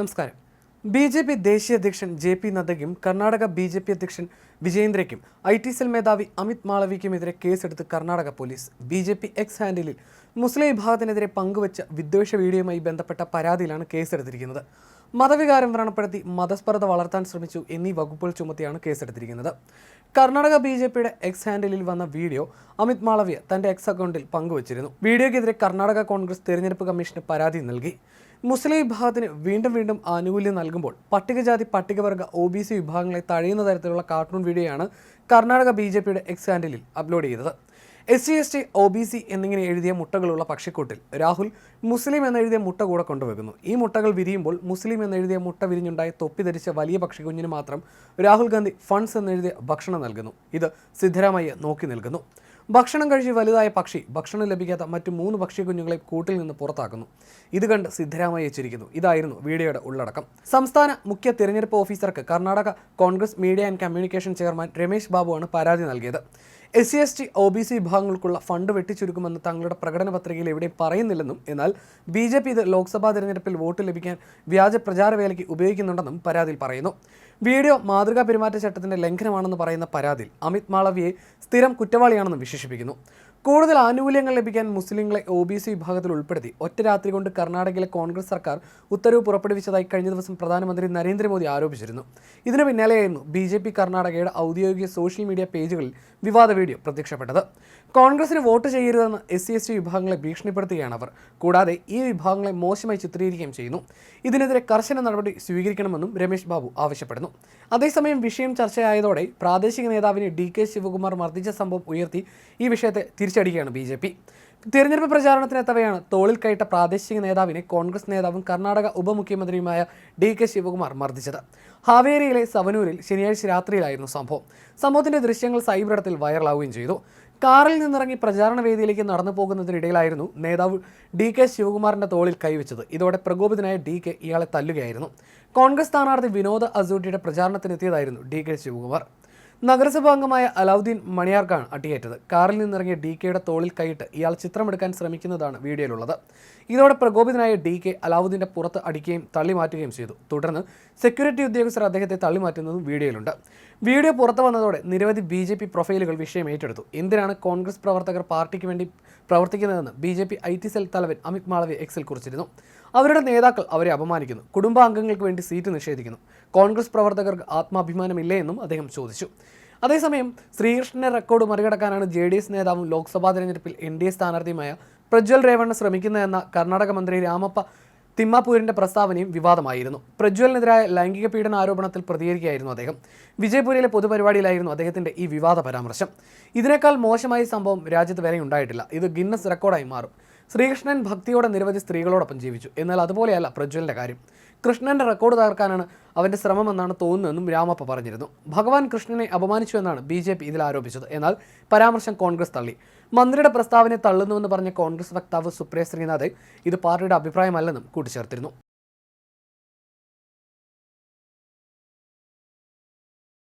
നമസ്കാരം. B J P ദേശീയ അധ്യക്ഷൻ ജെ പി നദ്ദയ്ക്കും കർണാടക ബി ജെ പി അധ്യക്ഷൻ വിജയേന്ദ്രയ്ക്കും ഐ ടി സെൽ മേധാവി അമിത് മാളവിക്കുമെതിരെ കേസെടുത്ത് Karnataka police B J P X ഹാൻഡിലിൽ മുസ്ലിം വിഭാഗത്തിനെതിരെ പങ്കുവച്ച വിദ്വേഷ വീഡിയോയുമായി ബന്ധപ്പെട്ട പരാതിയിലാണ് കേസെടുത്തിരിക്കുന്നത്. മതവികാരം വ്രണപ്പെടുത്തി മതസ്പർദ്ധ വളർത്താൻ ശ്രമിച്ചു എന്നീ വകുപ്പുകൾ ചുമത്തിയാണ് കേസെടുത്തിരിക്കുന്നത്. കർണാടക ബി ജെ പിയുടെ എക്സ് ഹാൻഡിലിൽ വന്ന വീഡിയോ അമിത് മാളവ്യ തന്റെ എക്സ് അക്കൗണ്ടിൽ പങ്കുവച്ചിരുന്നു. വീഡിയോക്കെതിരെ കർണാടക കോൺഗ്രസ് തെരഞ്ഞെടുപ്പ് കമ്മീഷന് പരാതി നൽകി. മുസ്ലിം വിഭാഗത്തിന് വീണ്ടും വീണ്ടും ആനുകൂല്യം നൽകുമ്പോൾ പട്ടികജാതി പട്ടികവർഗ ഒ ബി സി വിഭാഗങ്ങളെ തഴയുന്ന തരത്തിലുള്ള കാർട്ടൂൺ വീഡിയോയാണ് കർണാടക ബി ജെ പിയുടെ എക്സ് ഹാൻഡിലിൽ അപ്ലോഡ് ചെയ്തത്. S C S T O B C എന്നിങ്ങനെ എഴുതിയ മുട്ടകളുള്ള പക്ഷിക്കൂട്ടിൽ രാഹുൽ മുസ്ലിം എന്നെഴുതിയ മുട്ട കൂടെ കൊണ്ടുവെക്കുന്നു. ഈ മുട്ടകൾ വിരിയുമ്പോൾ മുസ്ലിം എന്നെഴുതിയ മുട്ട വിരിഞ്ഞുണ്ടായ തൊപ്പി ധരിച്ച വലിയ പക്ഷിക്കുഞ്ഞിന് മാത്രം രാഹുൽ ഗാന്ധി ഫണ്ട്സ് എന്നെഴുതിയ ഭക്ഷണം നൽകുന്നു. ഇത് സിദ്ധരാമയ്യ നോക്കി നിൽക്കുന്നു. ഭക്ഷണം കഴിച്ച് വലുതായ പക്ഷി ഭക്ഷണം ലഭിക്കാത്ത മറ്റ് മൂന്ന് പക്ഷി കുഞ്ഞുങ്ങളെ കൂട്ടിൽ നിന്ന് പുറത്താക്കുന്നു. ഇത് കണ്ട് സിദ്ധരാമയ്യ ചിരിക്കുന്നു. ഇതായിരുന്നു വീഡിയോയുടെ ഉള്ളടക്കം. സംസ്ഥാന മുഖ്യ തിരഞ്ഞെടുപ്പ് ഓഫീസർക്ക് Karnataka Congress media and communication chairman Ramesh ബാബുവാണ് പരാതി നൽകിയത്. S C S T O B C വിഭാഗങ്ങൾക്കുള്ള fund വെട്ടിച്ചുരുക്കുമെന്ന് തങ്ങളുടെ പ്രകടന പത്രികയിൽ എവിടെയും പറയുന്നില്ലെന്നും എന്നാൽ ബി ജെ പി ഇത് ലോക്സഭാ തെരഞ്ഞെടുപ്പിൽ വോട്ട് ലഭിക്കാൻ വ്യാജ പ്രചാരവേലയ്ക്ക് ഉപയോഗിക്കുന്നുണ്ടെന്നും പരാതിയിൽ പറയുന്നു. വീഡിയോ മാതൃകാ പെരുമാറ്റച്ചട്ടത്തിന്റെ ലംഘനമാണെന്ന് പറയുന്ന പരാതിയിൽ അമിത് മാളവിയെ സ്ഥിരം കുറ്റവാളിയാണെന്നും വിശേഷിപ്പിക്കുന്നു. കൂടുതൽ ആനുകൂല്യങ്ങൾ ലഭിക്കാൻ മുസ്ലിങ്ങളെ ഒ ബി സി വിഭാഗത്തിൽ ഉൾപ്പെടുത്തി. ഒറ്റ രാത്രി കൊണ്ട് കർണാടകയിലെ കോൺഗ്രസ് സർക്കാർ ഉത്തരവ് പുറപ്പെടുവിച്ചതായി കഴിഞ്ഞ ദിവസം പ്രധാനമന്ത്രി നരേന്ദ്രമോദി ആരോപിച്ചിരുന്നു. ഇതിന് പിന്നാലെയായിരുന്നു ബി ജെ പി കർണാടകയുടെ ഔദ്യോഗിക സോഷ്യൽ മീഡിയ പേജുകളിൽ വിവാദ വീഡിയോ പ്രത്യക്ഷപ്പെട്ടത്. കോൺഗ്രസിന് വോട്ട് ചെയ്യരുതെന്ന് എസ് സി എസ് ടി വിഭാഗങ്ങളെ ഭീഷണിപ്പെടുത്തുകയാണ് അവർ. കൂടാതെ ഈ വിഭാഗങ്ങളെ മോശമായി ചിത്രീകരിക്കുകയും ചെയ്യുന്നു. ഇതിനെതിരെ കർശന നടപടി സ്വീകരിക്കണമെന്നും രമേശ് ബാബു ആവശ്യപ്പെടുന്നു. അതേസമയം വിഷയം ചർച്ചയായതോടെ പ്രാദേശിക നേതാവിനെ ഡി കെ ശിവകുമാർ മർദ്ദിച്ച സംഭവം ഉയർത്തി ഈ വിഷയത്തെ തിരിച്ചടിക്കുകയാണ് ബി ജെ പി. തിരഞ്ഞെടുപ്പ് പ്രചാരണത്തിനെത്തവെയാണ് തോളിൽ കയറ്റ പ്രാദേശിക നേതാവിനെ കോൺഗ്രസ് നേതാവും കർണാടക ഉപമുഖ്യമന്ത്രിയുമായ ഡി കെ ശിവകുമാർ മർദ്ദിച്ചത്. ഹാവേരിയിലെ സവനൂരിൽ ശനിയാഴ്ച രാത്രിയിലായിരുന്നു സംഭവം. സംഭവത്തിന്റെ ദൃശ്യങ്ങൾ സൈബറിടത്തിൽ വൈറലാവുകയും ചെയ്തു. കാറിൽ നിന്നിറങ്ങി പ്രചാരണ വേദിയിലേക്ക് നടന്നു പോകുന്നതിനിടയിലായിരുന്നു നേതാവ് ഡി കെ ശിവകുമാറിന്റെ തോളിൽ കൈവച്ചത്. ഇതോടെ പ്രകോപിതനായ ഡി കെ ഇയാളെ തല്ലുകയായിരുന്നു. കോൺഗ്രസ് സ്ഥാനാർത്ഥി വിനോദ് അസൂട്ടിയുടെ പ്രചാരണത്തിനെത്തിയതായിരുന്നു ഡി കെ ശിവകുമാർ. നഗരസഭാ അംഗമായ അലാവുദ്ദീൻ മണിയാർക്കാണ് അട്ടിയേറ്റത്. കാറിൽ നിന്നിറങ്ങിയ ഡി കെയുടെ തോളിൽ കൈയിട്ട് ഇയാൾ ചിത്രമെടുക്കാൻ ശ്രമിക്കുന്നതാണ് വീഡിയോയിലുള്ളത്. ഇതോടെ പ്രകോപിതനായ ഡി കെ അലാവുദ്ദീന്റെ പുറത്ത് അടിക്കുകയും തള്ളി മാറ്റുകയും ചെയ്തു. തുടർന്ന് സെക്യൂരിറ്റി ഉദ്യോഗസ്ഥർ അദ്ദേഹത്തെ തള്ളി മാറ്റുന്നതും വീഡിയോയിലുണ്ട്. വീഡിയോ പുറത്തു വന്നതോടെ നിരവധി ബി ജെ പി പ്രൊഫൈലുകൾ വിഷയം ഏറ്റെടുത്തു. എന്തിനാണ് കോൺഗ്രസ് പ്രവർത്തകർ പാർട്ടിക്ക് വേണ്ടി പ്രവർത്തിക്കുന്നതെന്ന് B J P I T cell തലവൻ അമിത് മാളവി എക്സിൽ കുറിച്ചിരുന്നു. അവരുടെ നേതാക്കൾ അവരെ അപമാനിക്കുന്നു. കുടുംബാംഗങ്ങൾക്ക് വേണ്ടി സീറ്റ് നിഷേധിക്കുന്നു. കോൺഗ്രസ് പ്രവർത്തകർക്ക് ആത്മാഭിമാനമില്ലേ എന്നും അദ്ദേഹം ചോദിച്ചു. അതേസമയം ശ്രീകൃഷ്ണന്റെ റെക്കോർഡ് മറികടക്കാനാണ് ജെ ഡി എസ് നേതാവും ലോക്സഭാ തെരഞ്ഞെടുപ്പിൽ എൻ ഡി എ സ്ഥാനാർത്ഥിയുമായ പ്രജ്വൽ രേവണ്ണ ശ്രമിക്കുന്നതെന്ന കർണാടക മന്ത്രി രാമപ്പ തിമ്മാപൂരിന്റെ പ്രസ്താവനയും വിവാദമായിരുന്നു. പ്രജ്വലിനെതിരായ ലൈംഗിക പീഡന ആരോപണത്തിൽ പ്രതികരിക്കുകയായിരുന്നു അദ്ദേഹം. വിജയപുരയിലെ പൊതുപരിപാടിയിലായിരുന്നു അദ്ദേഹത്തിന്റെ ഈ വിവാദ പരാമർശം. ഇതിനേക്കാൾ മോശമായ സംഭവം രാജ്യത്ത് വരെ ഉണ്ടായിട്ടില്ല. ഇത് ഗിന്നസ് റെക്കോർഡായി മാറും. ശ്രീകൃഷ്ണൻ ഭക്തിയോടെ നിരവധി സ്ത്രീകളോടൊപ്പം ജീവിച്ചു. എന്നാൽ അതുപോലെയല്ല പ്രജ്വലിന്റെ കാര്യം. കൃഷ്ണന്റെ റെക്കോർഡ് തകർക്കാനാണ് അവന്റെ ശ്രമമെന്നാണ് തോന്നുന്നതെന്നും രാമപ്പ പറഞ്ഞിരുന്നു. ഭഗവാൻ കൃഷ്ണനെ അപമാനിച്ചു എന്നാണ് ബി ജെ പി ഇതിൽ ആരോപിച്ചത്. എന്നാൽ പരാമർശം കോൺഗ്രസ് തള്ളി. മന്ത്രിയുടെ പ്രസ്താവനയെ തള്ളുന്നുവെന്ന് പറഞ്ഞ കോൺഗ്രസ് വക്താവ് സുപ്രിയ ശ്രീനാഥ് ഇത് പാർട്ടിയുടെ അഭിപ്രായമല്ലെന്നും കൂട്ടിച്ചേർത്തിരുന്നു.